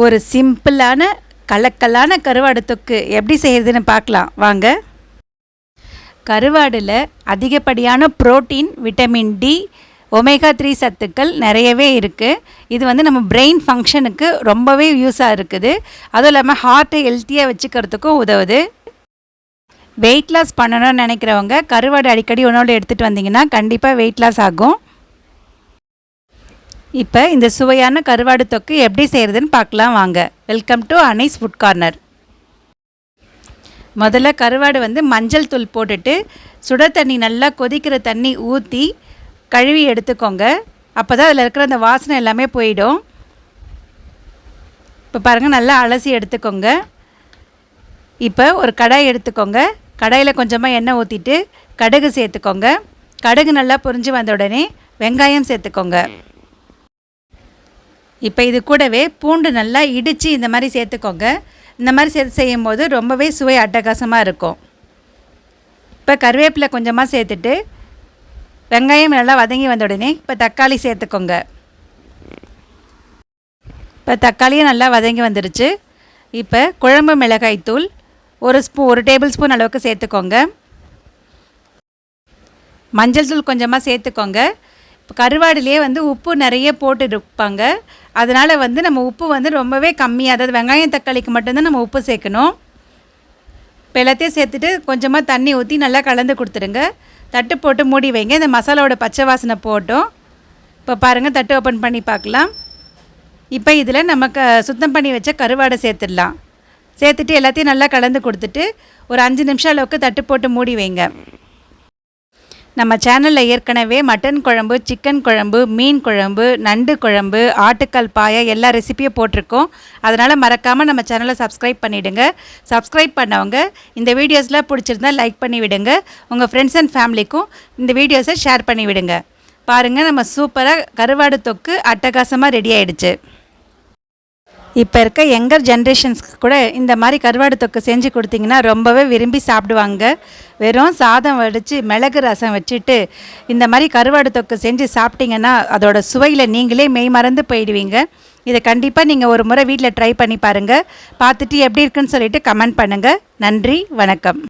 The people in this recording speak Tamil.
ஒரு சிம்பிளான கலக்கலான கருவாடு தொக்கு எப்படி செய்கிறதுன்னு பார்க்கலாம். வாங்க. கருவாடில் அதிகப்படியான protein vitamin D omega three சத்துக்கள் நிறையவே இருக்குது இது வந்து நம்ம பிரெயின் ஃபங்க்ஷனுக்கு ரொம்பவே யூஸாக இருக்குது. அதுவும் இல்லாமல் ஹார்ட்டை ஹெல்த்தியாக வச்சுக்கிறதுக்கும் உதவுது. வெயிட் லாஸ் பண்ணணும்னு நினைக்கிறவங்க கருவாடு அடிக்கடி உணவில் எடுத்துகிட்டு வந்தீங்கன்னா கண்டிப்பாக வெயிட் லாஸ் ஆகும். இப்போ இந்த சுவையான கருவாடு தொக்கு எப்படி செய்கிறதுன்னு பார்க்கலாம் வாங்க. Welcome to Anis food corner முதல்ல கருவாடு வந்து மஞ்சள் தூள் போட்டுட்டு சுட தண்ணி நல்லா கொதிக்கிற தண்ணி ஊற்றி கழுவி எடுத்துக்கோங்க. அப்போ தான் அதில் இருக்கிற அந்த வாசனை எல்லாமே போயிடும். இப்போ பாருங்கள் நல்லா அலசி எடுத்துக்கோங்க. இப்போ ஒரு கடாய் எடுத்துக்கோங்க. கடாயில் கொஞ்சமாக எண்ணெய் ஊற்றிட்டு கடுகு சேர்த்துக்கோங்க. கடுகு நல்லா பொரிஞ்சு வந்த உடனே வெங்காயம் சேர்த்துக்கோங்க. இப்போ இது கூடவே பூண்டு நல்லா இடித்து இந்த மாதிரி சேர்த்துக்கோங்க. இந்த மாதிரி சேர்த்து செய்யும் போது ரொம்பவே சுவை அட்டகாசமாக இருக்கும். இப்போ கருவேப்பிலை கொஞ்சமாக சேர்த்துட்டு வெங்காயம் நல்லா வதங்கி வந்த உடனே இப்போ தக்காளி சேர்த்துக்கோங்க. இப்போ தக்காளியும் நல்லா வதங்கி வந்துருச்சு. இப்போ குழம்பு மிளகாய் தூள் ஒரு ஸ்பூ ஒரு டேபிள் ஸ்பூன் அளவுக்கு சேர்த்துக்கோங்க. மஞ்சள் தூள் கொஞ்சமாக சேர்த்துக்கோங்க. கருவாடுலேயே வந்து உப்பு நிறைய போட்டு இருப்பாங்க அதனால் வந்து நம்ம உப்பு வந்து ரொம்பவே கம்மியாக அதாவது வெங்காயம் தக்காளிக்கு மட்டும்தான் நம்ம உப்பு சேர்க்கணும். இப்போ எல்லாத்தையும் சேர்த்துட்டு கொஞ்சமாக தண்ணி ஊற்றி நல்லா கலந்து கொடுத்துருங்க தட்டு போட்டு மூடி வைங்க. இந்த மசாலாவோட பச்சை வாசனை போட்டோம். இப்போ பாருங்கள் தட்டு ஓப்பன் பண்ணி பார்க்கலாம். இப்போ இதில் நம்ம க சுத்தம் பண்ணி வச்ச கருவாடை சேர்த்துடலாம். சேர்த்துட்டு எல்லாத்தையும் நல்லா கலந்து கொடுத்துட்டு ஒரு அஞ்சு நிமிஷம் அளவுக்கு தட்டு போட்டு மூடி வைங்க. நம்ம சேனலில் ஏற்கனவே மட்டன் குழம்பு சிக்கன் குழம்பு மீன் குழம்பு நண்டு குழம்பு ஆட்டுக்கால் பாயை எல்லா ரெசிப்பியும் போட்டிருக்கோம். அதனால் மறக்காமல் நம்ம சேனலை சப்ஸ்கிரைப் பண்ணிவிடுங்க சப்ஸ்கிரைப் பண்ணவங்க இந்த வீடியோஸ்லாம் பிடிச்சிருந்தா லைக் பண்ணி விடுங்க. உங்கள் ஃப்ரெண்ட்ஸ் அண்ட் ஃபேமிலிக்கும் இந்த வீடியோஸை ஷேர் பண்ணி விடுங்க. பாருங்கள் நம்ம சூப்பராக கருவாடு தொக்கு அட்டகாசமாக ரெடி ஆகிடுச்சு இப்போ இருக்க யங்கர் ஜென்ரேஷன்ஸ்க்கு கூட இந்த மாதிரி கருவாடு தொக்கு செஞ்சு கொடுத்தீங்கன்னா ரொம்பவே விரும்பி சாப்பிடுவாங்க. வெறும் சாதம் வடித்து மிளகு ரசம் வச்சுட்டு இந்த மாதிரி கருவாடு தொக்கு செஞ்சு சாப்பிட்டீங்கன்னா அதோட சுவையில் நீங்களே மெய் மறந்து போயிடுவீங்க. இதை கண்டிப்பாக நீங்கள் ஒரு முறை வீட்டில் ட்ரை பண்ணி பாருங்கள் பார்த்துட்டு எப்படி இருக்குன்னு சொல்லிட்டு கமெண்ட் பண்ணுங்கள் நன்றி வணக்கம்.